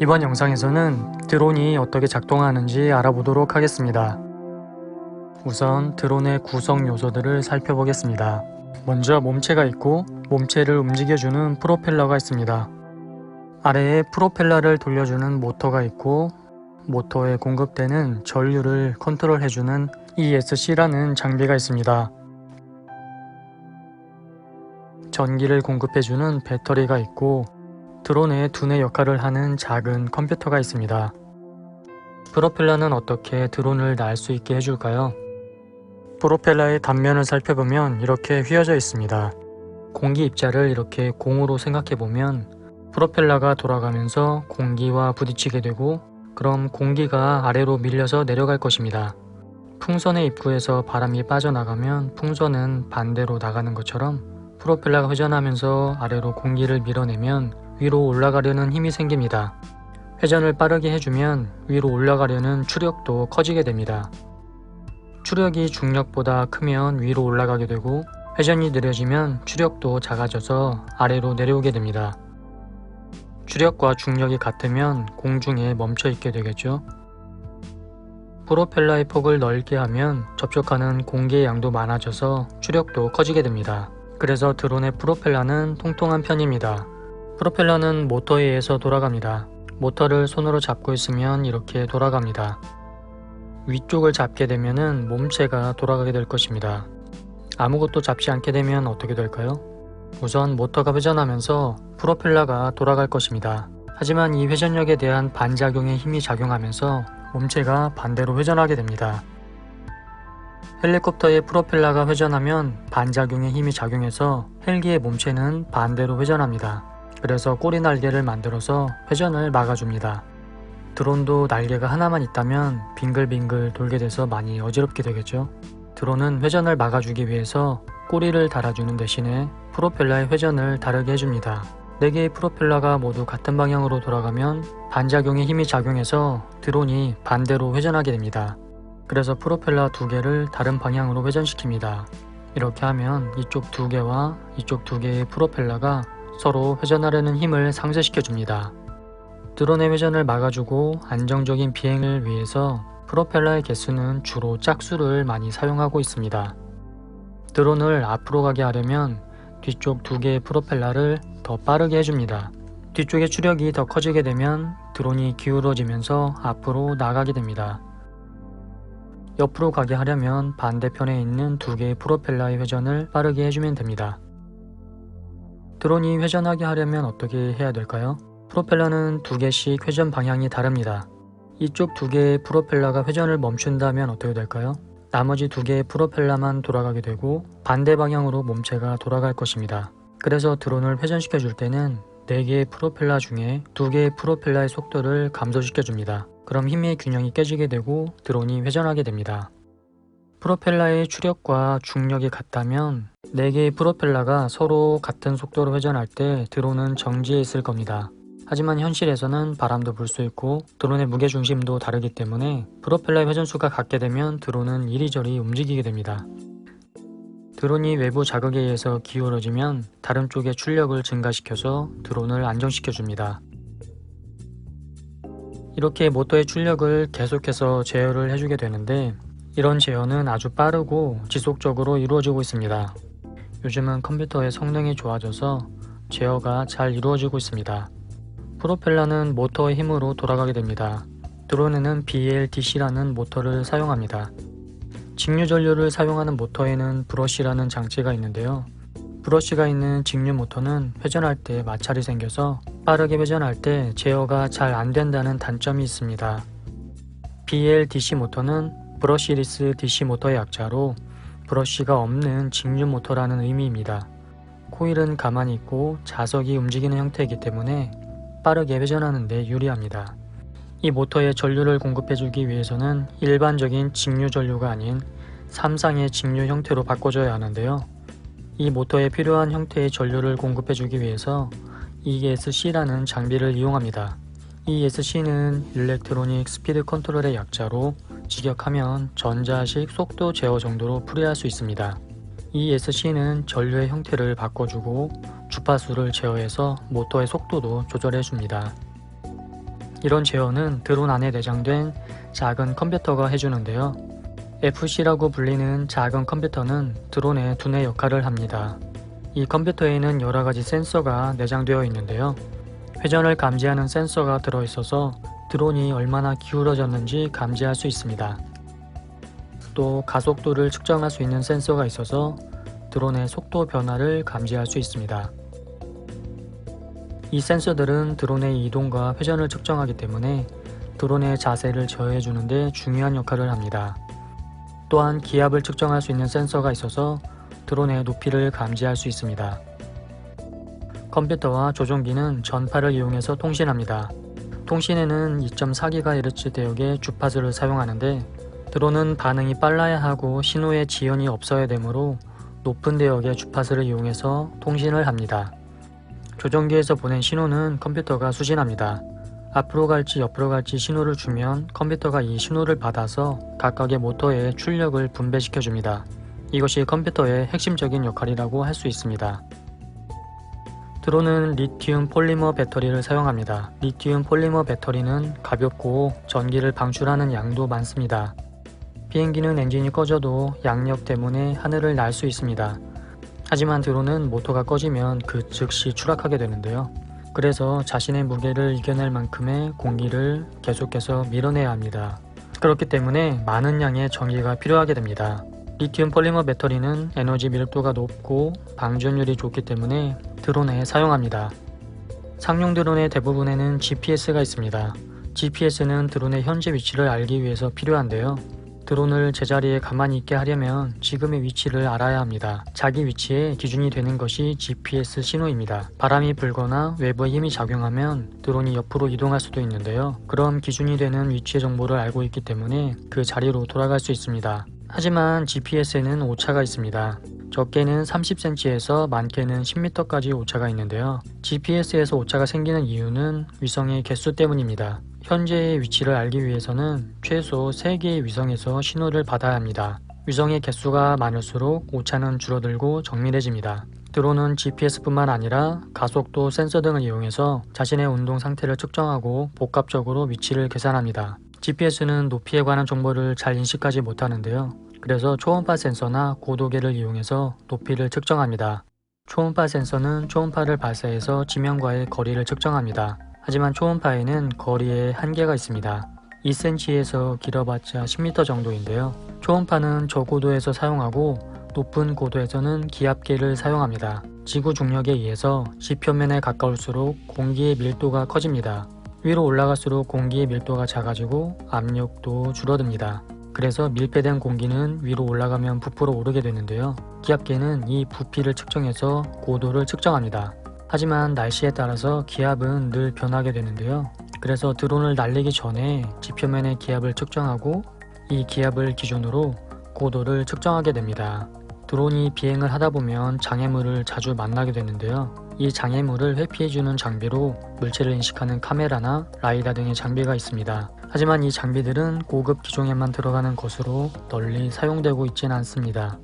이번 영상에서는 드론이 어떻게 작동하는지 알아보도록 하겠습니다. 우선 드론의 구성 요소들을 살펴보겠습니다. 먼저 몸체가 있고 몸체를 움직여주는 프로펠러가 있습니다. 아래에 프로펠러를 돌려주는 모터가 있고 모터에 공급되는 전류를 컨트롤해주는 ESC라는 장비가 있습니다. 전기를 공급해주는 배터리가 있고 드론의 두뇌 역할을 하는 작은 컴퓨터가 있습니다. 프로펠러는 어떻게 드론을 날 수 있게 해줄까요? 프로펠러의 단면을 살펴보면 이렇게 휘어져 있습니다. 공기 입자를 이렇게 공으로 생각해보면 프로펠러가 돌아가면서 공기와 부딪히게 되고 그럼 공기가 아래로 밀려서 내려갈 것입니다. 풍선의 입구에서 바람이 빠져나가면 풍선은 반대로 나가는 것처럼 프로펠러가 회전하면서 아래로 공기를 밀어내면 위로 올라가려는 힘이 생깁니다. 회전을 빠르게 해주면 위로 올라가려는 추력도 커지게 됩니다. 추력이 중력보다 크면 위로 올라가게 되고 회전이 느려지면 추력도 작아져서 아래로 내려오게 됩니다. 추력과 중력이 같으면 공중에 멈춰 있게 되겠죠. 프로펠러의 폭을 넓게 하면 접촉하는 공기의 양도 많아져서 추력도 커지게 됩니다. 그래서 드론의 프로펠러는 통통한 편입니다. 프로펠러는 모터에 의해서 돌아갑니다. 모터를 손으로 잡고 있으면 이렇게 돌아갑니다. 위쪽을 잡게 되면 몸체가 돌아가게 될 것입니다. 아무것도 잡지 않게 되면 어떻게 될까요? 우선 모터가 회전하면서 프로펠러가 돌아갈 것입니다. 하지만 이 회전력에 대한 반작용의 힘이 작용하면서 몸체가 반대로 회전하게 됩니다. 헬리콥터의 프로펠러가 회전하면 반작용의 힘이 작용해서 헬기의 몸체는 반대로 회전합니다. 그래서 꼬리 날개를 만들어서 회전을 막아줍니다. 드론도 날개가 하나만 있다면 빙글빙글 돌게 돼서 많이 어지럽게 되겠죠. 드론은 회전을 막아주기 위해서 꼬리를 달아주는 대신에 프로펠러의 회전을 다르게 해줍니다. 4개의 프로펠러가 모두 같은 방향으로 돌아가면 반작용의 힘이 작용해서 드론이 반대로 회전하게 됩니다. 그래서 프로펠러 두 개를 다른 방향으로 회전시킵니다. 이렇게 하면 이쪽 두 개와 이쪽 두 개의 프로펠러가 서로 회전하려는 힘을 상쇄시켜 줍니다. 드론의 회전을 막아주고 안정적인 비행을 위해서 프로펠러의 개수는 주로 짝수를 많이 사용하고 있습니다. 드론을 앞으로 가게 하려면 뒤쪽 두 개의 프로펠러를 더 빠르게 해줍니다. 뒤쪽의 추력이 더 커지게 되면 드론이 기울어지면서 앞으로 나가게 됩니다. 옆으로 가게 하려면 반대편에 있는 두 개의 프로펠러의 회전을 빠르게 해주면 됩니다. 드론이 회전하게 하려면 어떻게 해야 될까요? 프로펠러는 두 개씩 회전 방향이 다릅니다. 이쪽 두 개의 프로펠러가 회전을 멈춘다면 어떻게 될까요? 나머지 두 개의 프로펠러만 돌아가게 되고 반대 방향으로 몸체가 돌아갈 것입니다. 그래서 드론을 회전시켜 줄 때는 4개의 프로펠러 중에 2개의 프로펠러의 속도를 감소시켜 줍니다. 그럼 힘의 균형이 깨지게 되고 드론이 회전하게 됩니다. 프로펠러의 추력과 중력이 같다면 4개의 프로펠러가 서로 같은 속도로 회전할 때 드론은 정지해 있을 겁니다. 하지만 현실에서는 바람도 불 수 있고 드론의 무게중심도 다르기 때문에 프로펠러의 회전수가 같게 되면 드론은 이리저리 움직이게 됩니다. 드론이 외부 자극에 의해서 기울어지면 다른 쪽의 출력을 증가시켜서 드론을 안정시켜 줍니다. 이렇게 모터의 출력을 계속해서 제어를 해주게 되는데 이런 제어는 아주 빠르고 지속적으로 이루어지고 있습니다. 요즘은 컴퓨터의 성능이 좋아져서 제어가 잘 이루어지고 있습니다. 프로펠러는 모터의 힘으로 돌아가게 됩니다. 드론에는 BLDC라는 모터를 사용합니다. 직류 전류를 사용하는 모터에는 브러쉬라는 장치가 있는데요. 브러쉬가 있는 직류 모터는 회전할 때 마찰이 생겨서 빠르게 회전할 때 제어가 잘 안 된다는 단점이 있습니다. BLDC 모터는 브러쉬리스 DC 모터의 약자로 브러쉬가 없는 직류 모터라는 의미입니다. 코일은 가만히 있고 자석이 움직이는 형태이기 때문에 빠르게 회전하는 데 유리합니다. 이 모터에 전류를 공급해주기 위해서는 일반적인 직류 전류가 아닌 3상의 직류 형태로 바꿔줘야 하는데요. 이 모터에 필요한 형태의 전류를 공급해주기 위해서 ESC라는 장비를 이용합니다. ESC는 일렉트로닉 스피드 컨트롤의 약자로 직역하면 전자식 속도 제어 정도로 풀이할 수 있습니다. ESC는 전류의 형태를 바꿔주고 주파수를 제어해서 모터의 속도도 조절해줍니다. 이런 제어는 드론 안에 내장된 작은 컴퓨터가 해주는데요. FC라고 불리는 작은 컴퓨터는 드론의 두뇌 역할을 합니다. 이 컴퓨터에는 여러 가지 센서가 내장되어 있는데요. 회전을 감지하는 센서가 들어있어서 드론이 얼마나 기울어졌는지 감지할 수 있습니다. 또 가속도를 측정할 수 있는 센서가 있어서 드론의 속도 변화를 감지할 수 있습니다. 이 센서들은 드론의 이동과 회전을 측정하기 때문에 드론의 자세를 제어해 주는 데 중요한 역할을 합니다. 또한 기압을 측정할 수 있는 센서가 있어서 드론의 높이를 감지할 수 있습니다. 컴퓨터와 조종기는 전파를 이용해서 통신합니다. 통신에는 2.4GHz 대역의 주파수를 사용하는데 드론은 반응이 빨라야 하고 신호의 지연이 없어야 되므로 높은 대역의 주파수를 이용해서 통신을 합니다. 조종기에서 보낸 신호는 컴퓨터가 수신합니다. 앞으로 갈지 옆으로 갈지 신호를 주면 컴퓨터가 이 신호를 받아서 각각의 모터에 출력을 분배시켜 줍니다. 이것이 컴퓨터의 핵심적인 역할이라고 할 수 있습니다. 드론은 리튬 폴리머 배터리를 사용합니다. 리튬 폴리머 배터리는 가볍고 전기를 방출하는 양도 많습니다. 비행기는 엔진이 꺼져도 양력 때문에 하늘을 날 수 있습니다. 하지만 드론은 모터가 꺼지면 그 즉시 추락하게 되는데요. 그래서 자신의 무게를 이겨낼 만큼의 공기를 계속해서 밀어내야 합니다. 그렇기 때문에 많은 양의 전기가 필요하게 됩니다. 리튬 폴리머 배터리는 에너지 밀도가 높고 방전율이 좋기 때문에 드론에 사용합니다. 상용 드론의 대부분에는 GPS가 있습니다. GPS는 드론의 현재 위치를 알기 위해서 필요한데요. 드론을 제자리에 가만히 있게 하려면 지금의 위치를 알아야 합니다. 자기 위치에 기준이 되는 것이 GPS 신호입니다. 바람이 불거나 외부의 힘이 작용하면 드론이 옆으로 이동할 수도 있는데요. 그럼 기준이 되는 위치의 정보를 알고 있기 때문에 그 자리로 돌아갈 수 있습니다. 하지만 GPS에는 오차가 있습니다. 적게는 30cm에서 많게는 10m까지 오차가 있는데요. GPS에서 오차가 생기는 이유는 위성의 개수 때문입니다. 현재의 위치를 알기 위해서는 최소 3개의 위성에서 신호를 받아야 합니다. 위성의 개수가 많을수록 오차는 줄어들고 정밀해집니다. 드론은 GPS뿐만 아니라 가속도 센서 등을 이용해서 자신의 운동 상태를 측정하고 복합적으로 위치를 계산합니다. GPS는 높이에 관한 정보를 잘 인식하지 못하는데요. 그래서 초음파 센서나 고도계를 이용해서 높이를 측정합니다. 초음파 센서는 초음파를 발사해서 지면과의 거리를 측정합니다. 하지만 초음파에는 거리에 한계가 있습니다. 2cm에서 길어봤자 10m 정도인데요. 초음파는 저고도에서 사용하고 높은 고도에서는 기압계를 사용합니다. 지구 중력에 의해서 지표면에 가까울수록 공기의 밀도가 커집니다. 위로 올라갈수록 공기의 밀도가 작아지고 압력도 줄어듭니다. 그래서 밀폐된 공기는 위로 올라가면 부풀어 오르게 되는데요. 기압계는 이 부피를 측정해서 고도를 측정합니다. 하지만 날씨에 따라서 기압은 늘 변하게 되는데요. 그래서 드론을 날리기 전에 지표면의 기압을 측정하고 이 기압을 기준으로 고도를 측정하게 됩니다. 드론이 비행을 하다 보면 장애물을 자주 만나게 되는데요. 이 장애물을 회피해주는 장비로 물체를 인식하는 카메라나 라이다 등의 장비가 있습니다. 하지만 이 장비들은 고급 기종에만 들어가는 것으로 널리 사용되고 있지는 않습니다.